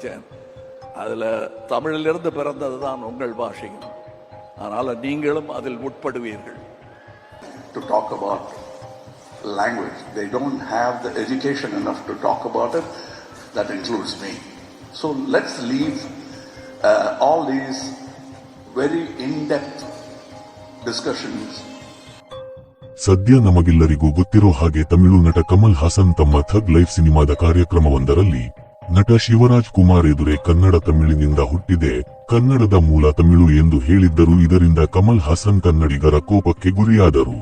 ஆரம்பித்தேன் அதில் தமிழிலிருந்து பிறந்தது தான் உங்கள் பாஷையும் அதனால் நீங்களும் அதில் உட்படுவீர்கள் to talk about language. They don't have the education enough to talk about it. That includes me. So let's leave uh, all these very in-depth discussions ಸದ್ಯ ನಮಗೆಲ್ಲರಿಗೂ ಗೊತ್ತಿರೋ ಹಾಗೆ ತಮಿಳು ನಟ ಕಮಲ್ ಹಾಸನ್ ತಮ್ಮ ಥಗ್ ಲೈಫ್ ಸಿನಿಮಾದ ಕಾರ್ಯಕ್ರಮವೊಂದರಲ್ಲಿ ನಟ ಶಿವರಾಜ್ ಕುಮಾರ್ ಎದುರೇ ಕನ್ನಡ ತಮಿಳಿನಿಂದ ಹುಟ್ಟಿದೆ. ಕನ್ನಡದ ಮೂಲ ತಮಿಳು ಎಂದು ಹೇಳಿದ್ದರು ಇದರಿಂದ ಕಮಲ್ ಹಾಸನ್ ಕನ್ನಡಿಗರ ಕೋಪಕ್ಕೆ ಗುರಿಯಾದರು.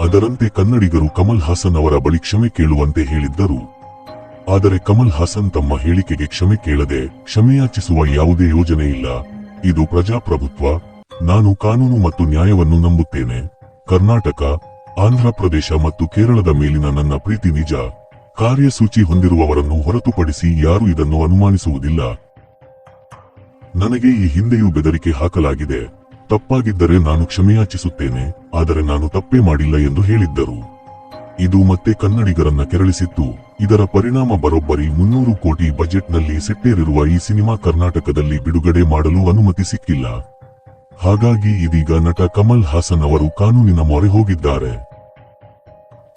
ಅದರಂತೆ ಕನ್ನಡಿಗರು ಕಮಲ್ ಹಾಸನ್ ಅವರ ಬಳಿ ಕ್ಷಮೆ ಕೇಳುವಂತೆ ಹೇಳಿದ್ದರು. ಆದರೆ ಕಮಲ್ ಹಾಸನ್ ತಮ್ಮ ಹೇಳಿಕೆಗೆ ಕ್ಷಮೆ ಕೇಳದೆ ಕ್ಷಮೆಯಾಚಿಸುವ ಯಾವುದೇ ಯೋಜನೆ ಇಲ್ಲ. ಇದು ಪ್ರಜಾಪ್ರಭುತ್ವ, ನಾನು ಕಾನೂನು ಮತ್ತು ನ್ಯಾಯವನ್ನು ನಂಬುತ್ತೇನೆ. ಕರ್ನಾಟಕ ಆಂಧ್ರಪ್ರದೇಶ ಮತ್ತು ಕೇರಳದ ಮೇಲಿನ ನನ್ನ ಪ್ರೀತಿ ನಿಜ. ಕಾರ್ಯಸೂಚಿ ಹೊಂದಿರುವವರನ್ನು ಹೊರತುಪಡಿಸಿ ಯಾರು ಇದನ್ನು ಅನುಮಾನಿಸುವುದಿಲ್ಲ. ನನಗೆ ಈ ಹಿಂದೆಯೂ ಬೆದರಿಕೆ ಹಾಕಲಾಗಿದೆ. ತಪ್ಪಾಗಿದ್ದರೆ ನಾನು ಕ್ಷಮೆಯಾಚಿಸುತ್ತೇನೆ ಆದರೆ ನಾನು ತಪ್ಪೇ ಮಾಡಿಲ್ಲ ಎಂದು ಹೇಳಿದ್ದರು. ಇದು ಮತ್ತೆ ಕನ್ನಡಿಗರನ್ನ ಕೆರಳಿಸಿತ್ತು. ಇದರ ಪರಿಣಾಮ ಬರೋಬ್ಬರಿ ಮುನ್ನೂರು ಕೋಟಿ ಬಜೆಟ್ನಲ್ಲಿ ಸೆಟ್ಟೇರಿರುವ ಈ ಸಿನಿಮಾ ಕರ್ನಾಟಕದಲ್ಲಿ ಬಿಡುಗಡೆ ಮಾಡಲು ಅನುಮತಿ ಸಿಕ್ಕಿಲ್ಲ. ಹಾಗಾಗಿ ಇದೀಗ ನಟ ಕಮಲ್ ಹಾಸನ್ ಅವರು ಕಾನೂನಿನ ಮೊರೆ ಹೋಗಿದ್ದಾರೆ.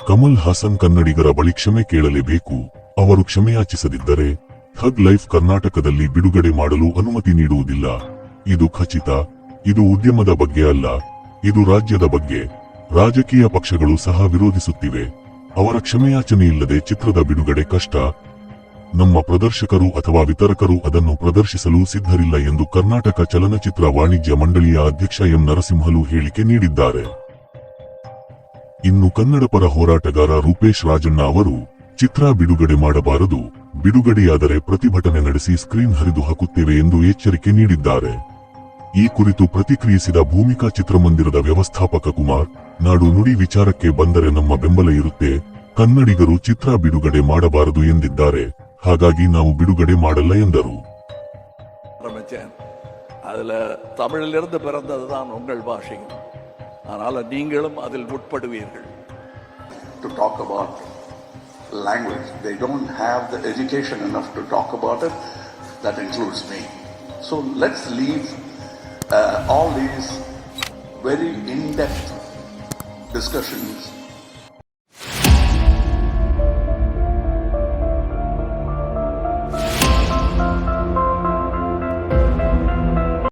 ಕಮಲ್ ಹಾಸನ್ ಕನ್ನಡಿಗರ ಬಳಿ ಕ್ಷಮೆ ಕೇಳಲೇಬೇಕು. ಅವರು ಕ್ಷಮೆಯಾಚಿಸದಿದ್ದರೆ ಥಗ್ ಲೈಫ್ ಕರ್ನಾಟಕದಲ್ಲಿ ಬಿಡುಗಡೆ ಮಾಡಲು ಅನುಮತಿ ನೀಡುವುದಿಲ್ಲ. ಇದು ಖಚಿತ. ಇದು ಉದ್ಯಮದ ಬಗ್ಗೆ ಅಲ್ಲ. ಇದು ರಾಜ್ಯದ ಬಗ್ಗೆ. ರಾಜಕೀಯ ಪಕ್ಷಗಳು ಸಹ ವಿರೋಧಿಸುತ್ತಿವೆ. ಅವರ ಕ್ಷಮೆಯಾಚನೆಯಿಲ್ಲದೆ ಚಿತ್ರದ ಬಿಡುಗಡೆ ಕಷ್ಟ. ನಮ್ಮ ಪ್ರದರ್ಶಕರು ಅಥವಾ ವಿತರಕರು ಅದನ್ನು ಪ್ರದರ್ಶಿಸಲು ಸಿದ್ಧರಿಲ್ಲ ಎಂದು ಕರ್ನಾಟಕ ಚಲನಚಿತ್ರ ವಾಣಿಜ್ಯ ಮಂಡಳಿಯ ಅಧ್ಯಕ್ಷ ಎಂ ನರಸಿಂಹಲು ಹೇಳಿಕೆ ನೀಡಿದ್ದಾರೆ. ಇನ್ನು ಕನ್ನಡ ಪರ ಹೋರಾಟಗಾರ ರೂಪೇಶ್ ರಾಜಣ್ಣ ಅವರು ಚಿತ್ರ ಬಿಡುಗಡೆ ಮಾಡಬಾರದು ಬಿಡುಗಡೆಯಾದರೆ ಪ್ರತಿಭಟನೆ ನಡೆಸಿ ಸ್ಕ್ರೀನ್ ಹರಿದು ಹಾಕುತ್ತೇವೆ ಎಂದು ಎಚ್ಚರಿಕೆ ನೀಡಿದ್ದಾರೆ ಈ ಕುರಿತು ಪ್ರತಿಕ್ರಿಯಿಸಿದ ಭೂಮಿಕಾ ಚಿತ್ರಮಂದಿರದ ವ್ಯವಸ್ಥಾಪಕ ಕುಮಾರ್ ನಾಡು ನುಡಿ ವಿಚಾರಕ್ಕೆ ಬಂದರೆ ನಮ್ಮ ಬೆಂಬಲ ಇರುತ್ತೆ ಕನ್ನಡಿಗರು ಚಿತ್ರ ಬಿಡುಗಡೆ ಮಾಡಬಾರದು ಎಂದಿದ್ದಾರೆ ಹಾಗಾಗಿ ನಾವು ಬಿಡುಗಡೆ ಮಾಡಲ್ಲ ಎಂದರು ஆரம்பித்தேன் அதில் தமிழிலிருந்து பிறந்தது தான் உங்கள் பாஷையும் அதனால் நீங்களும் அதில் உட்படுவீர்கள் to talk about language. They don't have the education enough to talk about it. That includes me. So let's leave uh, all these very in-depth discussions